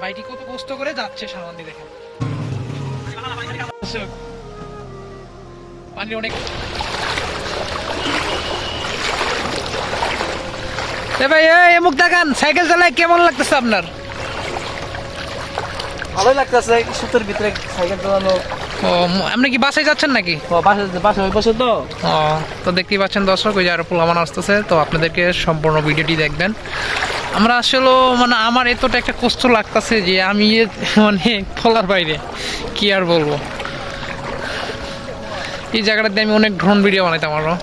ভাইটি কত কষ্ট করে যাচ্ছে সামনে দিয়ে দেখেন পানি অনেক। ভাই এ মুখ দেখান সাইকেল চালায় কেমন লাগতেছে আপনার? ভালোই লাগতেছে শীতের ভিতরে সাইকেল চালানো। ও আপনি কি বাসায় যাচ্ছেন নাকি? ও, বাসে বাসে ওই পাশে তো। ও তো দেখতেই পাচ্ছেন দর্শক ওই যে আরও পোলামান আসতেছে তো আপনাদেরকে সম্পূর্ণ ভিডিওটি দেখবেন। আমরা আসলে মানে আমার এতটা একটা কষ্ট লাগতেছে যে আমি মানে ফলার বাইরে, কি আর বলব? এই জায়গাটাতে আমি অনেক ড্রোন ভিডিও বানাইতাম আরও।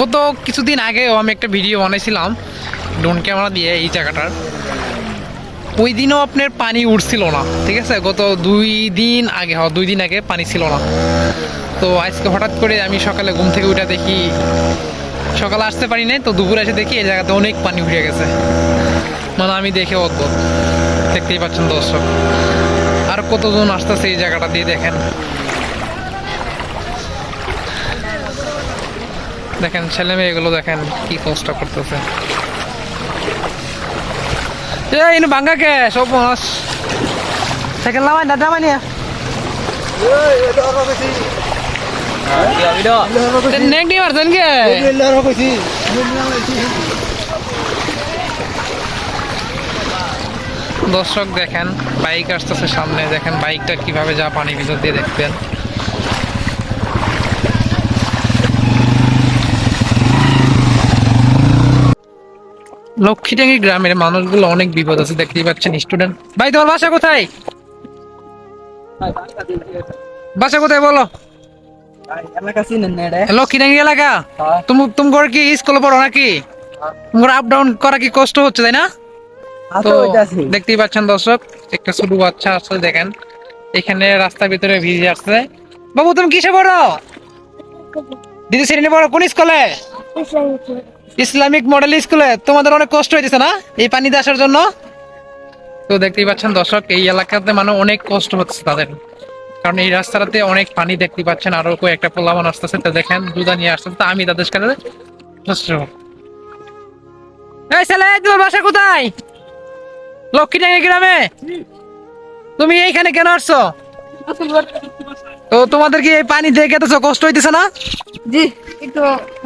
গত কিছুদিন আগেও আমি একটা ভিডিও বানাইছিলাম ড্রোন ক্যামেরা দিয়ে এই জায়গাটার। ওই দিনও আপনার পানি উঠছিল না, ঠিক আছে? গত দুই দিন আগে হওয়া দুই দিন আগে পানি ছিল না। তো আজকে হঠাৎ করে আমি সকালে ঘুম থেকে উঠে দেখি সকালে আসতে পারি নাই তো দুপুরে এসে দেখি এই জায়গাতে অনেক পানি উঠে গেছে। মানে আমি দেখে অদ্ভুত। দেখতেই পাচ্ছেন দর্শক। আর কতজন আসতেছে এই জায়গাটা দিয়ে দেখেন। দেখেন ছেলে মেয়েগুলো দেখেন কি কষ্ট করতেছে। এই ভাঙ্গা কে? সব মাস সাইকেল নামাই দাদা নামাই নিয়া নেক দিয়ে মারছেন কে দর্শক দেখেন, বাইক আসতেছে সামনে, দেখেন বাইকটা কীভাবে যা পানির ভিতর দিয়ে দেখবেন। লক্ষ্মীটাঙ্গি গ্রামের মানুষগুলো অনেক বিপদ আছে, দেখতেই পাচ্ছেন স্টুডেন্ট ভাই, তোমার বাসা কোথায়? বাসা কোথায় বলো? এলাকা চিনেন না এটা লক্ষ্মীটাঙ্গি এলাকা। তুমি তোমার কি স্কুলে পড়ো নাকি? তোমার আপ ডাউন করা কি কষ্ট হচ্ছে তাই না? তো দেখতেই পাচ্ছেন দর্শক একটা ছোট বাচ্চা আসলে দেখেন। এখানে রাস্তার ভিতরে ভিজে আসছে। বাবু তুমি কিসে পড়ো? দিদি শ্রেণি পড়ো কোন স্কুলে ইসলামিক মডেল স্কুলে তোমাদের অনেক কষ্ট হইতেছে না এই পানি দিয়ে আসার জন্য? তো দেখতেই পাচ্ছেন দর্শক এই এলাকাতে মানে অনেক কষ্ট হচ্ছে তাদের। কারণ এই রাস্তাটাতে অনেক পানি দেখতে পাচ্ছেন আরও একটা পোলামান আসতেছে তো দেখেন জুদা নিয়ে আসতেছে তো আমি তাদের সাথে এই ছেলে তোমার বাসা কোথায়? লক্ষ্মীডাঙ্গি গ্রামে? তুমি এইখানে কেন আসছো? তো তোমাদের কি এই পানি দেখে তো কষ্ট হইতেছে না? জি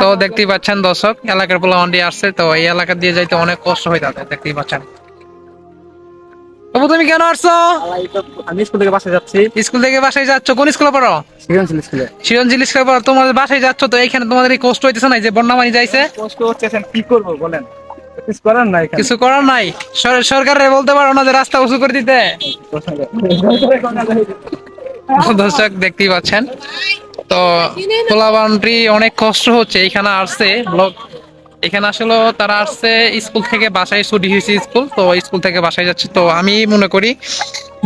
তো দেখতেই পাচ্ছেন দর্শক এলাকার পোলামান্ডি আসছে তো এই এলাকা দিয়ে যাইতে অনেক কষ্ট হয় তাদের দেখতেই পাচ্ছেন। তবু তুমি কেন আসছো? আমি স্কুল থেকে বাসে যাচ্ছি। স্কুল থেকে বাসায় যাচ্ছ? কোন স্কুলে পড়ো? সৃজনশীল স্কুলে। চিরঞ্জিল স্কুলে পড়ো। তোমাদের বাসায় যাচ্ছ তো এইখানে তোমাদের এই কষ্ট হইতেছে না যে বন্যা পানি যাইছে? কষ্ট হচ্ছে কি করব বলেন? কিছু করার নাই এখানে। কিছু করার নাই? সর- সরকারে বলতে পারো না যে রাস্তা উঁচু করে দিতে। দর্শক দেখতেই পাচ্ছেন। তো পোলাবান্ডি অনেক কষ্ট হচ্ছে এখানে আসছে ব্লক এখানে আসলে তারা আসছে স্কুল থেকে, বাসায় ছুটি হয়েছে স্কুল, তো স্কুল থেকে বাসায় যাচ্ছে। তো আমি মনে করি,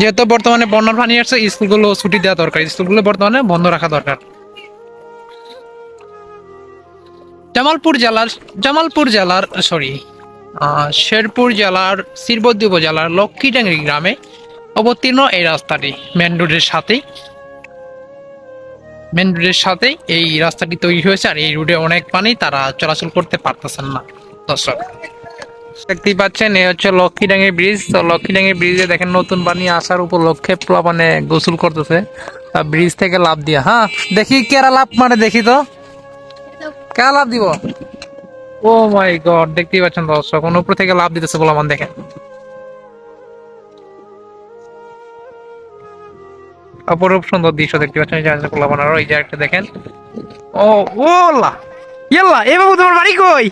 যেহেতু বর্তমানে বন্যার পানি আসছে, স্কুলগুলো ছুটি দেওয়া দরকার। স্কুলগুলো বর্তমানে বন্ধ রাখা দরকার। জামালপুর জেলার জামালপুর জেলার সরি শেরপুর জেলার শিরবদ্দি উপজেলার লক্ষ্মীডাঙ্গি গ্রামে অবতীর্ণ এই রাস্তাটি, মেন রোডের সাথেই। মেন রোডের সাথে এই রাস্তাটি তৈরি হয়েছে আর এই রোডে অনেক পানি তারা চলাচল করতে পারতেছেন না। দর্শক, দেখতেই পাচ্ছেন, এই হচ্ছে লক্ষ্মীডাঙ্গি ব্রিজ। তো লক্ষ্মীডাঙ্গি ব্রিজে দেখেন নতুন পানি আসার উপলক্ষে মানে গোসল করতেছে। ব্রিজ থেকে লাভ দিয়া হ্যাঁ? দেখি কেরা লাভ মানে দেখি তো। কেরা লাভ দিব? ও মাই গড, দেখতেই পাচ্ছেন দর্শক উপর থেকে লাভ দিতেছে বলে আমার দেখেন। অপরূপ সুন্দর দৃশ্য দেখতে পাচ্ছেন এই যে পোলা বানার এই যে একটা দেখেন। ও ওলা ইয়াল্লা এ বাবু তোমার বাড়ি কই?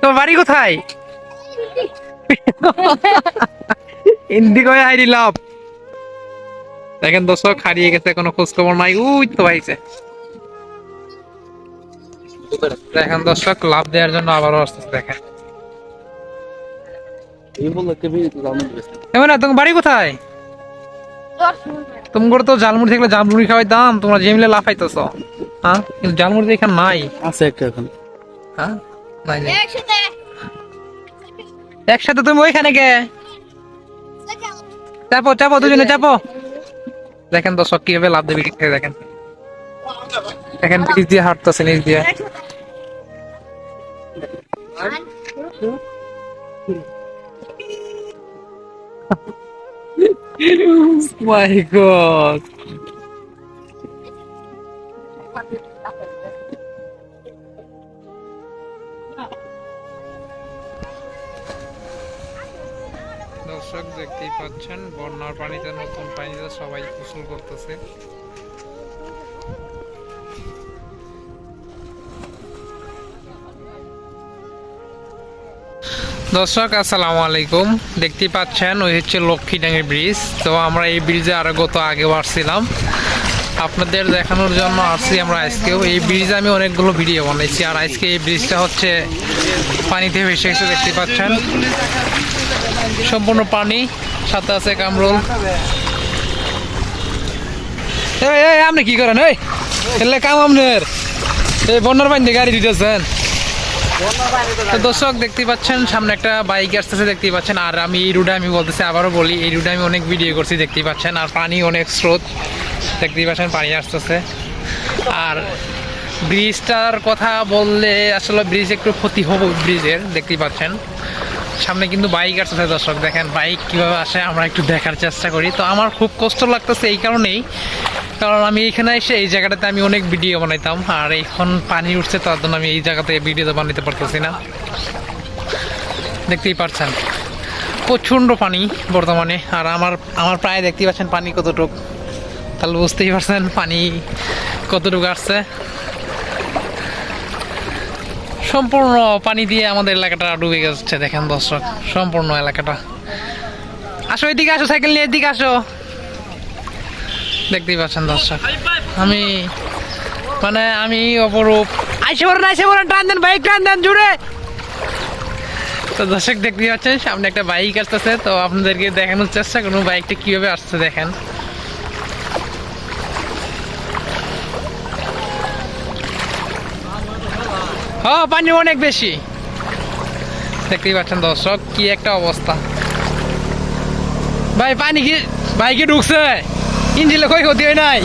তোমার বাড়ি কোথায়? হিন্দি কয়ে হাইরি লাভ। দেখেন দর্শক হারিয়ে গেছে কোনো খোঁজ খবর নাই। উই তো ভাইছে। দেখেন দর্শক লাভ দেওয়ার জন্য আবারও আসতেছে দেখেন। এই বলল কেবি জানো এমন না তোমার বাড়ি কোথায়? তোমার তো জালমুড়ি থাকলে জালমুড়ি খাওয়াই দাম তোমরা জেমিলে লাফাইতেছ। হ্যাঁ? কিন্তু জালমুড়ি এখানে নাই। আছে একটা এখন। হ্যাঁ? নাই নাই। একসাথে। একসাথে তুমি ওইখানে গে চাপো চাপো দুজনে চাপো। দেখেন তো দর্শক কীভাবে লাভ দেবে খেয়ে দেখেন। দেখেন ব্রিজ দিয়ে হাঁটতেছে নিচ দিয়ে। মাই গড দর্শক দেখতেই পাচ্ছেন বন্যার পানিতে নতুন পানিতে সবাই গোসল করতেছে। দর্শক, আসসালামু আলাইকুম। দেখতে পাচ্ছেন, ওই হচ্ছে লক্ষ্মীডাঙ্গি ব্রিজ। তো আমরা এই ব্রিজে আরও গত আগেও আসছিলাম। আপনাদের দেখানোর জন্য আসছি আমরা আজকেও। এই ব্রিজে আমি অনেকগুলো ভিডিও বানাইছি। আর আজকে এই ব্রিজটা হচ্ছে পানিতে ভেসে গেছে, দেখতে পাচ্ছেন। সম্পূর্ণ পানি, সাথে আছে কামরুল। আপনি কি করেন? এই কাম আপনার। এই বন্যার পানি দিয়ে গাড়ি দিতেছেন তো দর্শক, দেখতে পাচ্ছেন, সামনে একটা বাইক আসতেছে দেখতে পাচ্ছেন। আর আমি এই রুটে আমি বলতেছি, আবারও বলি, এই রুটে আমি অনেক ভিডিও করছি দেখতে পাচ্ছেন। আর পানি অনেক স্রোত দেখতে পাচ্ছেন, পানি আসতেছে। আর ব্রিজটার কথা বললে আসলে ব্রিজ একটু ক্ষতি হবে, ব্রিজের দেখতে পাচ্ছেন। সামনে কিন্তু বাইক আসতেছে, দর্শক, দেখেন, বাইক কীভাবে আসে, আমরা একটু দেখার চেষ্টা করি। তো আমার খুব কষ্ট লাগতেছে এই কারণেই কারণ আমি এখানে এসে এই জায়গাটাতে আমি অনেক ভিডিও বানাইতাম, আর এখন পানি উঠছে, তার জন্য আমি এই জায়গাতে ভিডিও বানাতে পারতেছি না। দেখতেই পাচ্ছেন প্রচণ্ড পানি বর্তমানে, আর আমার আমার প্রায় দেখতেই পাচ্ছেন পানি কতটুক। তাহলে বুঝতেই পারছেন পানি কতটুকু আসছে। সম্পূর্ণ পানি দিয়ে আমাদের এলাকাটা ডুবে গেছে, দেখেন দর্শক, সম্পূর্ণ এলাকাটা। আসো এদিকে আসো, সাইকেল নিয়ে এদিকে আসো। দেখতেই পাচ্ছেন দর্শক। আমি মানে আমি অপরূপ। আইসে বলেন আইসে বলেন টান দেন বাইক টান দেন জুড়ে। তো দর্শক দেখতেই পাচ্ছেন সামনে একটা বাইক আসতেছে তো আপনাদেরকে দেখানোর চেষ্টা করুন বাইকটা কীভাবে আসছে দেখেন। হ্যাঁ পানি অনেক বেশি। দেখতেই পাচ্ছেন দর্শক কি একটা অবস্থা। ভাই পানি কি বাইকে ঢুকছে? ইঞ্জিলে কই ক্ষতি হয় নাই?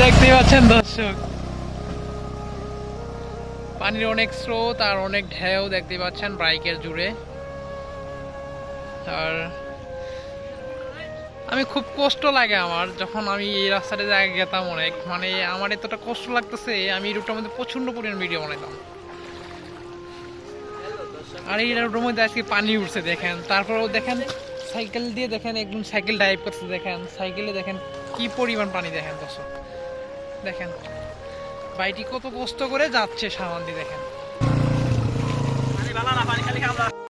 দেখতেই পাচ্ছেন দর্শক। পানির অনেক স্রোত আর অনেক ঢেউ দেখতে পাচ্ছেন বাইকের জুড়ে। আর আমি খুব কষ্ট লাগে আমার, যখন আমি এই রাস্তাটা জায়গায় গেতাম অনেক। মানে আমার এতটা কষ্ট লাগতেছে, আমি এই রুটটার মধ্যে প্রচণ্ড পরিমাণ ভিডিও বানাইতাম। আর এই রুটের মধ্যে আজকে পানি উঠছে, দেখেন। তারপরেও দেখেন সাইকেল দিয়ে দেখেন, একদম সাইকেল ড্রাইভ করছে, দেখেন। সাইকেলে দেখেন কি পরিমাণ পানি, দেখেন দর্শক। দেখেন বাইটি কত কষ্ট করে যাচ্ছে সামান দিয়ে, দেখেন।